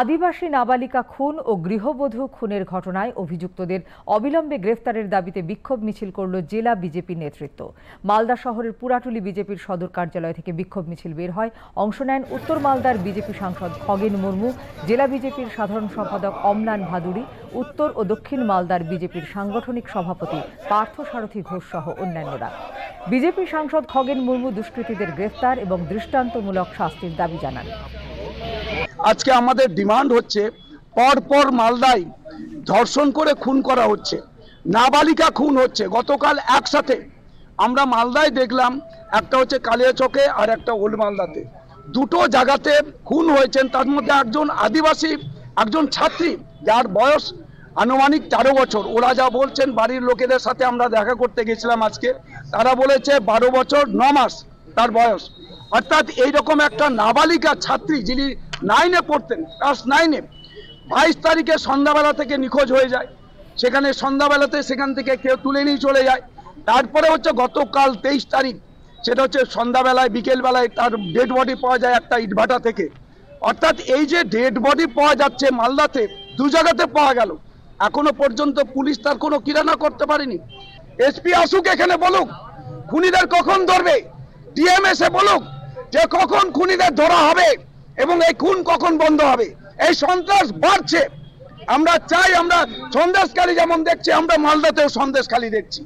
আদিবাসী নাবালিকা খুন ও গৃহবধূ খুনের ঘটনায় অভিযুক্তদের অবিলম্বে গ্রেফতারের দাবিতে বিক্ষোভ মিছিল করল জেলা বিজেপি নেতৃত্ব। মালদা শহরের পুরাটুলি বিজেপির সদর কার্যালয় থেকে বিক্ষোভ মিছিল বের হয়। অংশ নেন উত্তর মালদার বিজেপি সাংসদ খগেন মুর্মু, জেলা বিজেপির সাধারণ সম্পাদক অমলান ভাদুড়ি, উত্তর ও দক্ষিণ মালদার বিজেপির সাংগঠনিক সভাপতি পার্থ সারথী ঘোষ সহ অন্যান্যরা। বিজেপি সাংসদ খগেন মুর্মু দুষ্কৃতীদের গ্রেফতার এবং দৃষ্টান্তমূলক শাস্তির দাবি জানান। আজকে আমাদের ডিমান্ড হচ্ছে পর পর মালদায় ধর্ষণ করে খুন করা হচ্ছে, নাবালিকা খুন হচ্ছে। গতকাল একসাথে আমরা মালদায় দেখলাম, একটা হচ্ছে কালিয়াচকে আর একটা ওল্ড মালদাতে। দুটো জায়গাতে খুন হয়েছেন, তার মধ্যে একজন আদিবাসী, একজন ছাত্রী, যার বয়স আনুমানিক তেরো বছর। ওরা যা বলছেন, বাড়ির লোকেদের সাথে আমরা দেখা করতে গেছিলাম আজকে। তারা বলেছে বারো বছর, ন মাস তার বয়স। অর্থাৎ এইরকম একটা নাবালিকা ছাত্রী যিনি নাইনে পড়তেন ক্লাস নাইনে বাইশ তারিখে সন্ধ্যাবেলা থেকে নিখোঁজ হয়ে যায়। সেখানে সন্ধ্যাবেলাতে সেখান থেকে কেউ তুলে নিয়ে চলে যায়। তারপরে হচ্ছে গতকাল তেইশ তারিখ, সেটা হচ্ছে সন্ধ্যাবেলায়, বিকেলবেলায় তার ডেড বডি পাওয়া যায় একটা ইটভাটা থেকে। অর্থাৎ এই যে ডেড বডি পাওয়া যাচ্ছে মালদাতে, দু জায়গাতে পাওয়া গেল। এখনও পর্যন্ত পুলিশ তার কোনো কিরানা করতে পারেনি। এসপি আসুক এখানে বলুক, খুনিদের কখন ধরবে? ডিএম এসে বলুক যে কখন খুনিদের ধরা হবে এবং এই খুন কখন বন্ধ হবে, এই সন্ত্রাস বাড়ছে। আমরা চাই আমরা সন্দেশখালী যেমন দেখছি, আমরা মালদাতেও সন্দেশখালী দেখছি।